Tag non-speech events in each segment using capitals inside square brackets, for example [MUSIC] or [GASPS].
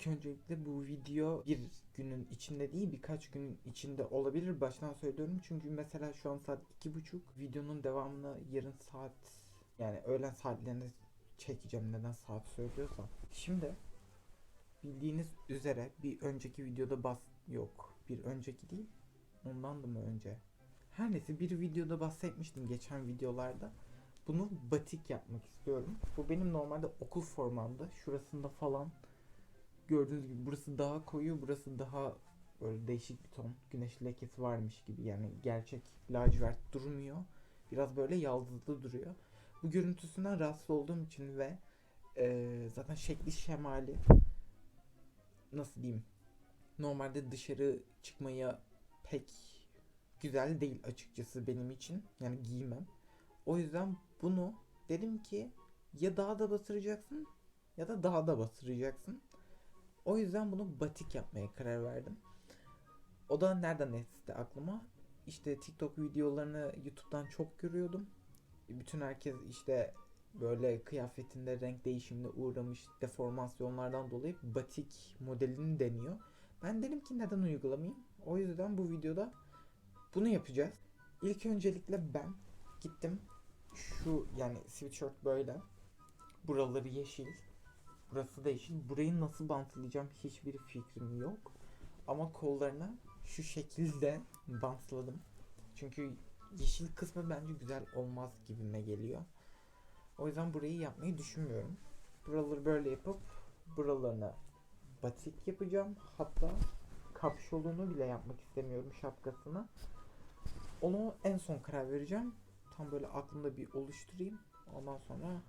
İlk öncelikle bu video bir günün içinde değil birkaç günün içinde olabilir. Baştan söylüyorum çünkü mesela şu an saat iki buçuk. Videonun devamını yarın saat yani öğlen saatlerinde çekeceğim neden saat söylüyorsam. Şimdi bildiğiniz üzere bir önceki videoda bas yok. Bir önceki değil. Ondan da mı önce? Her neyse bir videoda bahsetmiştim geçen videolarda. Bunu batik yapmak istiyorum. Bu benim normalde okul formamda. Şurasında falan gördüğünüz gibi burası daha koyu, burası daha böyle değişik bir ton. Güneş lekesi varmış gibi yani gerçek lacivert durmuyor. Biraz böyle yaldızlı duruyor. Bu görüntüsünden rahatsız olduğum için ve eee, zaten şekli şemali nasıl diyeyim normalde dışarı çıkmaya pek güzel değil açıkçası benim için. Yani giymem. O yüzden bunu dedim ki ya daha da bastıracaksın ya da daha da bastıracaksın. O yüzden bunu batik yapmaya karar verdim. O da nereden esti aklıma? İşte TikTok videolarını YouTube'dan çok görüyordum. Bütün herkes işte böyle kıyafetinde renk değişimine uğramış deformasyonlardan dolayı batik modelini deniyor. Ben dedim ki neden uygulamayayım? O yüzden bu videoda bunu yapacağız. İlk öncelikle ben gittim şu yani sweatshirt böyle. Buraları yeşil. Burası da yeşil. Burayı nasıl bantlayacağım hiçbir fikrim yok. Ama kollarına şu şekilde bantladım. Çünkü yeşil kısmı bence güzel olmaz gibime geliyor. O yüzden burayı yapmayı düşünmüyorum. Buraları böyle yapıp buralarına batik yapacağım. Hatta kapşonunu bile yapmak istemiyorum şapkasını. Onu en son karar vereceğim. Tam böyle aklımda bir oluşturayım. Ondan sonra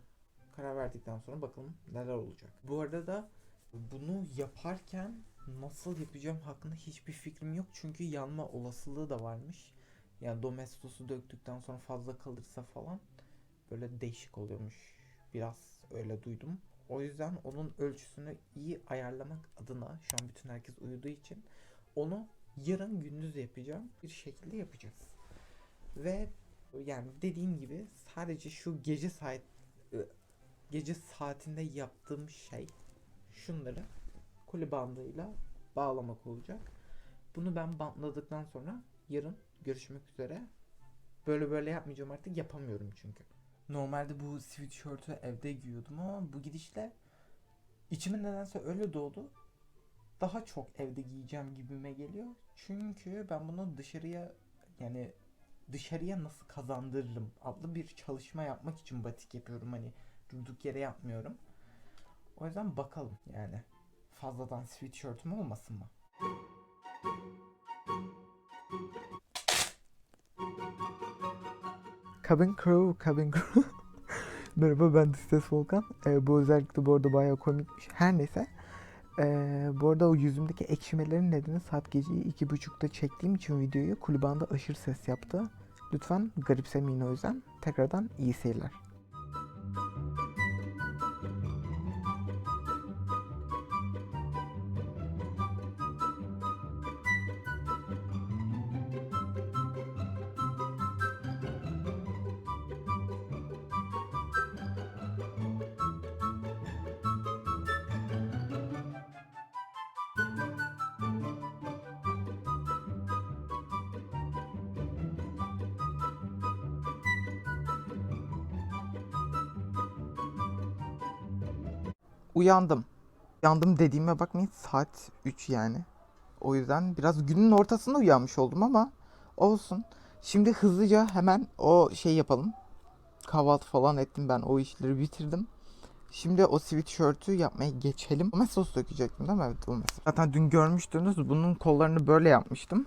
karar verdikten sonra bakalım neler olacak. Bu arada da bunu yaparken nasıl yapacağım hakkında hiçbir fikrim yok. Çünkü yanma olasılığı da varmış. Yani domestosu döktükten sonra fazla kalırsa falan böyle değişik oluyormuş. Biraz öyle duydum. O yüzden onun ölçüsünü iyi ayarlamak adına şu an bütün herkes uyuduğu için onu yarın gündüz yapacağım. Bir şekilde yapacağız. Ve yani dediğim gibi sadece şu gece saat gece saatinde yaptığım şey şunları koli bandıyla bağlamak olacak. Bunu ben bantladıktan sonra yarın görüşmek üzere. Böyle böyle yapmayacağım artık yapamıyorum çünkü. Normalde bu sweatshirt'ü evde giyiyordum ama bu gidişle içime nedense öyle doğdu. Daha çok evde giyeceğim gibime geliyor. Çünkü ben bunu dışarıya yani dışarıya nasıl kazandırırım adlı bir çalışma yapmak için batik yapıyorum. Hani durduk yere yapmıyorum. O yüzden bakalım yani. Fazladan sweatshirt'üm olmasın mı? Cabin Crew, Cabin Crew. [LAUGHS] Merhaba ben Distes Volkan. Ee, bu özellikle bu arada bayağı komikmiş. Her neyse. Ee, bu arada o yüzümdeki ekşimelerin nedeni saat geceyi iki buçukta çektiğim için videoyu kulübanda aşırı ses yaptı. Lütfen garipsemeyin o yüzden. Tekrardan iyi seyirler. Uyandım. Uyandım dediğime bakmayın saat 3 yani. O yüzden biraz günün ortasında uyanmış oldum ama olsun. Şimdi hızlıca hemen o şey yapalım. Kahvaltı falan ettim ben o işleri bitirdim. Şimdi o sweatshirt'ü yapmaya geçelim. Domates sos dökecektim değil mi? Evet domates. Zaten dün görmüştünüz bunun kollarını böyle yapmıştım.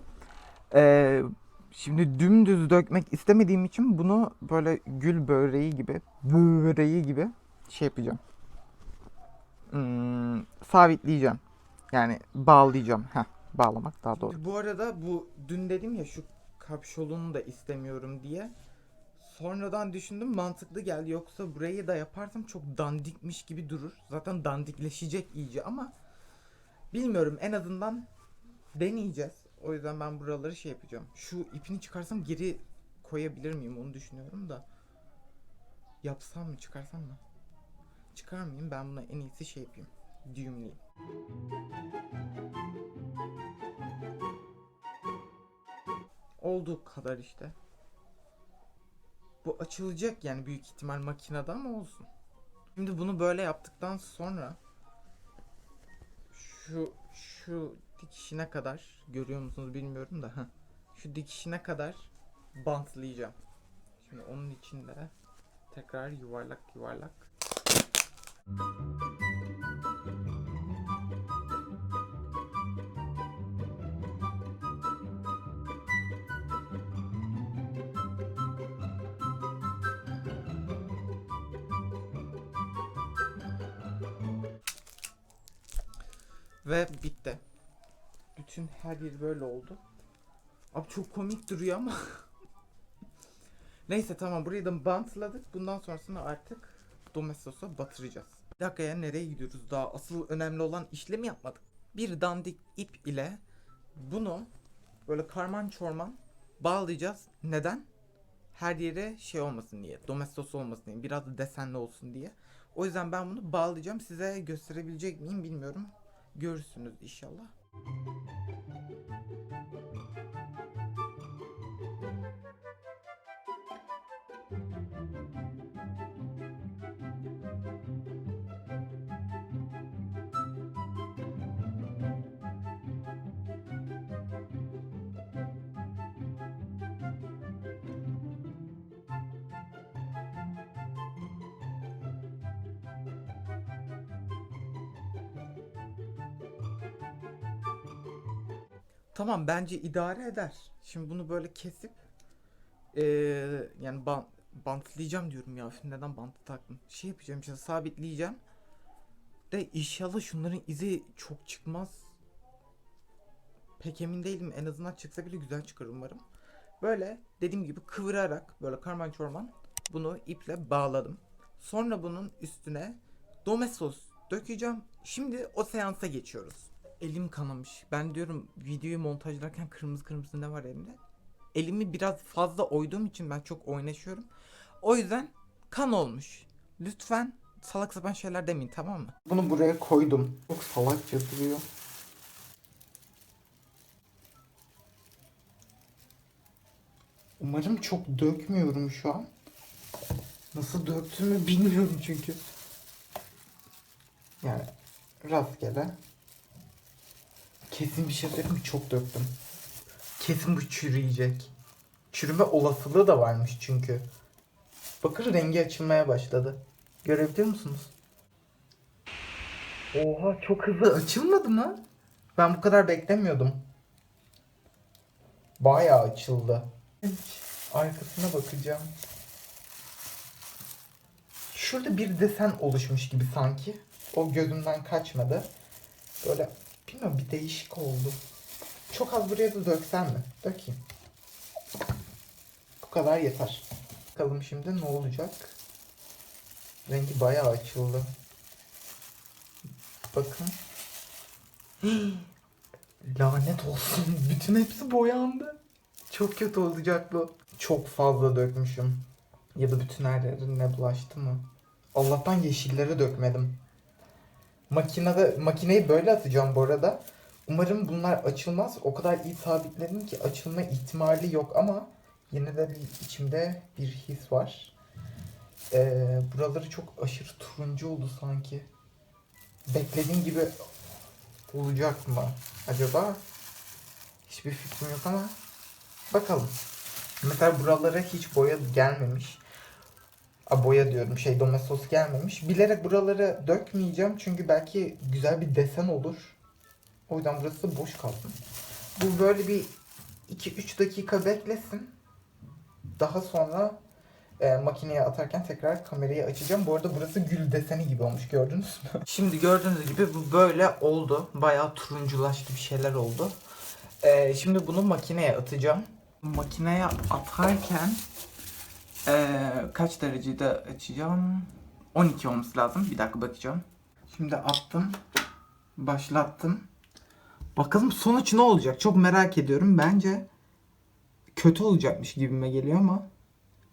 Ee, şimdi dümdüz dökmek istemediğim için bunu böyle gül böreği gibi, böreği gibi şey yapacağım hmm, sabitleyeceğim. Yani bağlayacağım. Heh, bağlamak daha doğru. Bu arada bu dün dedim ya şu kapşolunu da istemiyorum diye. Sonradan düşündüm mantıklı geldi. Yoksa burayı da yaparsam çok dandikmiş gibi durur. Zaten dandikleşecek iyice ama bilmiyorum en azından deneyeceğiz. O yüzden ben buraları şey yapacağım. Şu ipini çıkarsam geri koyabilir miyim onu düşünüyorum da. Yapsam mı çıkarsam mı? Çıkar mıyım? Ben buna en iyisi şey yapayım. düğümleyeyim. Olduğu kadar işte. Bu açılacak yani büyük ihtimal makinede ama olsun. Şimdi bunu böyle yaptıktan sonra şu şu dikişine kadar görüyor musunuz bilmiyorum da şu dikişine kadar bantlayacağım. Şimdi onun içinde tekrar yuvarlak yuvarlak ve bitti. Bütün her yer böyle oldu. Abi çok komik duruyor ama. [LAUGHS] Neyse tamam burayı da bantladık. Bundan sonrasında artık Domestos'a batıracağız. Bir dakika ya nereye gidiyoruz daha? Asıl önemli olan işlemi yapmadık. Bir dandik ip ile bunu böyle karman çorman bağlayacağız. Neden? Her yere şey olmasın diye. Domestos olmasın diye. Biraz da desenli olsun diye. O yüzden ben bunu bağlayacağım. Size gösterebilecek miyim bilmiyorum. Görürsünüz inşallah. Tamam bence idare eder. Şimdi bunu böyle kesip eee, yani bant, bantlayacağım diyorum ya. Üf, Neden bantı taktım? Şey yapacağım işte sabitleyeceğim. De inşallah şunların izi çok çıkmaz. Pek emin değilim. En azından çıksa bile güzel çıkar umarım. Böyle dediğim gibi kıvırarak böyle karman çorman bunu iple bağladım. Sonra bunun üstüne domesos dökeceğim. Şimdi o seansa geçiyoruz. Elim kanamış. Ben diyorum videoyu montajlarken kırmızı kırmızı ne var elimde? Elimi biraz fazla oyduğum için ben çok oynaşıyorum. O yüzden kan olmuş. Lütfen salak sapan şeyler demeyin tamam mı? Bunu buraya koydum. Çok salakça duruyor. Umarım çok dökmüyorum şu an. Nasıl döktüğümü bilmiyorum çünkü. Yani rastgele. Kesin bir şey söyleyeyim? Çok döktüm. Kesin bu çürüyecek. Çürüme olasılığı da varmış çünkü. Bakın rengi açılmaya başladı. Görebiliyor musunuz? Oha çok hızlı açılmadı mı? Ben bu kadar beklemiyordum. Bayağı açıldı. Arkasına bakacağım. Şurada bir desen oluşmuş gibi sanki. O gözümden kaçmadı. Böyle bilmiyorum bir değişik oldu. Çok az buraya da döksem mi? Dökeyim. Bu kadar yeter. Bakalım şimdi ne olacak? Rengi bayağı açıldı. Bakın. [GASPS] Lanet olsun. [LAUGHS] Bütün hepsi boyandı. Çok kötü olacak bu. Çok fazla dökmüşüm. Ya da bütün her yerine bulaştı mı? Allah'tan yeşillere dökmedim. Makinede, makineyi böyle atacağım bu arada. Umarım bunlar açılmaz. O kadar iyi sabitledim ki açılma ihtimali yok ama yine de bir içimde bir his var. Ee, buraları çok aşırı turuncu oldu sanki. Beklediğim gibi olacak mı acaba? Hiçbir fikrim yok ama bakalım. Mesela buralara hiç boya gelmemiş. A, boya diyorum şey domates gelmemiş. Bilerek buraları dökmeyeceğim çünkü belki güzel bir desen olur. O yüzden burası boş kalsın. Bu böyle bir 2-3 dakika beklesin. Daha sonra e, makineye atarken tekrar kamerayı açacağım. Bu arada burası gül deseni gibi olmuş gördünüz mü? [LAUGHS] Şimdi gördüğünüz gibi bu böyle oldu. Bayağı turunculaştı bir şeyler oldu. E, şimdi bunu makineye atacağım. Makineye atarken e, kaç derecede açacağım? 12 olması lazım. Bir dakika bakacağım. Şimdi attım. Başlattım. Bakalım sonuç ne olacak? Çok merak ediyorum. Bence kötü olacakmış gibime geliyor ama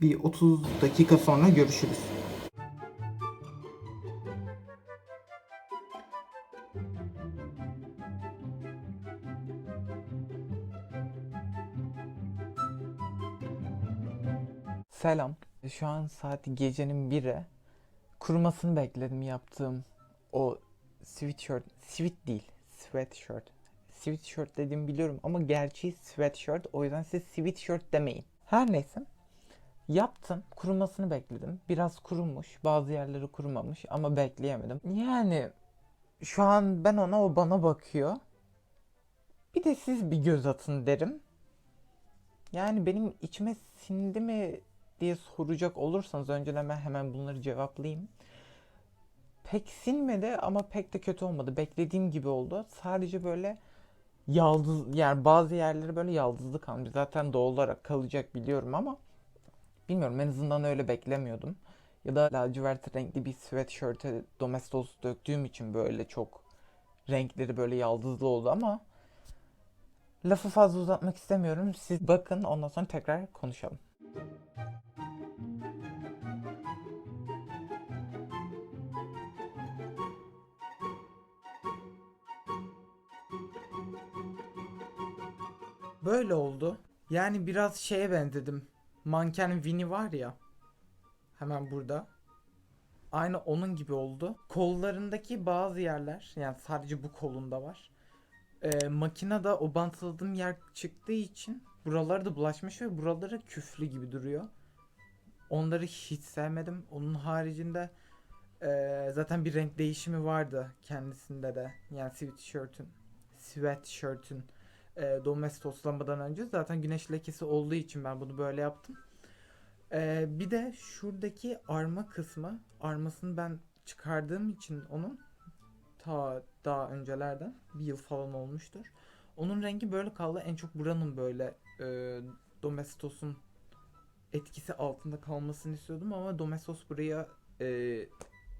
bir 30 dakika sonra görüşürüz. Selam. Şu an saat gecenin biri. Kurumasını bekledim yaptığım o sweatshirt. Sweat değil. Sweatshirt. Sweatshirt dediğimi biliyorum ama gerçeği sweatshirt. O yüzden siz sweatshirt demeyin. Her neyse. Yaptım. Kurumasını bekledim. Biraz kurumuş. Bazı yerleri kurumamış ama bekleyemedim. Yani şu an ben ona o bana bakıyor. Bir de siz bir göz atın derim. Yani benim içime sindi mi diye soracak olursanız önceden ben hemen bunları cevaplayayım. Pek sinmedi ama pek de kötü olmadı. Beklediğim gibi oldu. Sadece böyle yaldız yani bazı yerleri böyle yaldızlı kalmış. Zaten doğal olarak kalacak biliyorum ama bilmiyorum en azından öyle beklemiyordum. Ya da lacivert renkli bir sweatshirt'e Domestos döktüğüm için böyle çok renkleri böyle yaldızlı oldu ama lafı fazla uzatmak istemiyorum. Siz bakın ondan sonra tekrar konuşalım. Böyle oldu. Yani biraz şeye benzedim. Manken Winnie var ya. Hemen burada. Aynı onun gibi oldu. Kollarındaki bazı yerler yani sadece bu kolunda var. Ee, makinede o bantladığım yer çıktığı için buraları da bulaşmış ve buraları küflü gibi duruyor. Onları hiç sevmedim. Onun haricinde ee, zaten bir renk değişimi vardı kendisinde de. Yani sweatshirt'ün sweatshirt'ün e, domestoslanmadan önce zaten güneş lekesi olduğu için ben bunu böyle yaptım. E, bir de şuradaki arma kısmı armasını ben çıkardığım için onun ta daha öncelerden bir yıl falan olmuştur. Onun rengi böyle kaldı. En çok buranın böyle e, domestos'un etkisi altında kalmasını istiyordum ama domestos buraya e,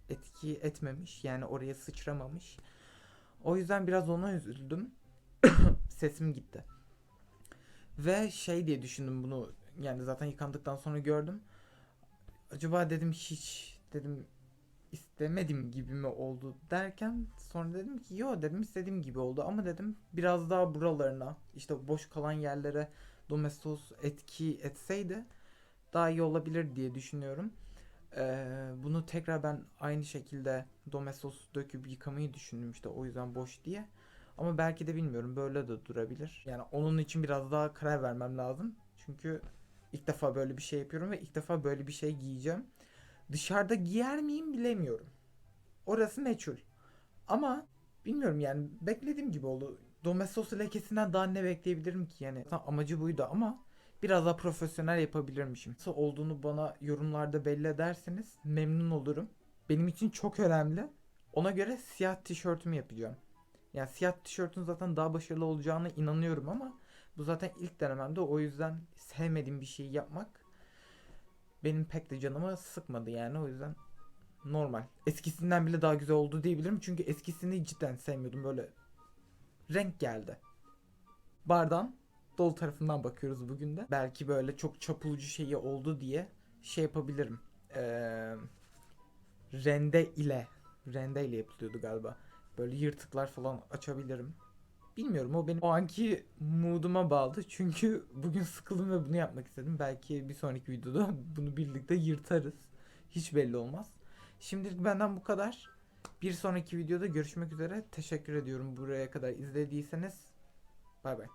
etki etmemiş. Yani oraya sıçramamış. O yüzden biraz ona üzüldüm [COUGHS] sesim gitti. Ve şey diye düşündüm bunu yani zaten yıkandıktan sonra gördüm. Acaba dedim hiç dedim istemedim gibi mi oldu derken sonra dedim ki yo dedim istediğim gibi oldu ama dedim biraz daha buralarına işte boş kalan yerlere domestos etki etseydi daha iyi olabilir diye düşünüyorum. Ee, bunu tekrar ben aynı şekilde domestos döküp yıkamayı düşündüm işte o yüzden boş diye. Ama belki de bilmiyorum böyle de durabilir. Yani onun için biraz daha karar vermem lazım. Çünkü ilk defa böyle bir şey yapıyorum ve ilk defa böyle bir şey giyeceğim. Dışarıda giyer miyim bilemiyorum. Orası meçhul. Ama bilmiyorum yani beklediğim gibi oldu. Domestos lekesinden daha ne bekleyebilirim ki yani. Tam amacı buydu ama biraz daha profesyonel yapabilirmişim. Nasıl olduğunu bana yorumlarda belli ederseniz memnun olurum. Benim için çok önemli. Ona göre siyah tişörtümü yapacağım. Yani siyah tişörtün zaten daha başarılı olacağına inanıyorum ama bu zaten ilk denememde o yüzden sevmediğim bir şeyi yapmak benim pek de canımı sıkmadı yani o yüzden normal. Eskisinden bile daha güzel oldu diyebilirim çünkü eskisini cidden sevmiyordum böyle renk geldi. Bardağın dolu tarafından bakıyoruz bugün de. Belki böyle çok çapulcu şeyi oldu diye şey yapabilirim. Ee, rende ile rende ile yapılıyordu galiba böyle yırtıklar falan açabilirim. Bilmiyorum o benim o anki mooduma bağlı. Çünkü bugün sıkıldım ve bunu yapmak istedim. Belki bir sonraki videoda [LAUGHS] bunu birlikte yırtarız. Hiç belli olmaz. Şimdilik benden bu kadar. Bir sonraki videoda görüşmek üzere. Teşekkür ediyorum buraya kadar izlediyseniz. Bay bay.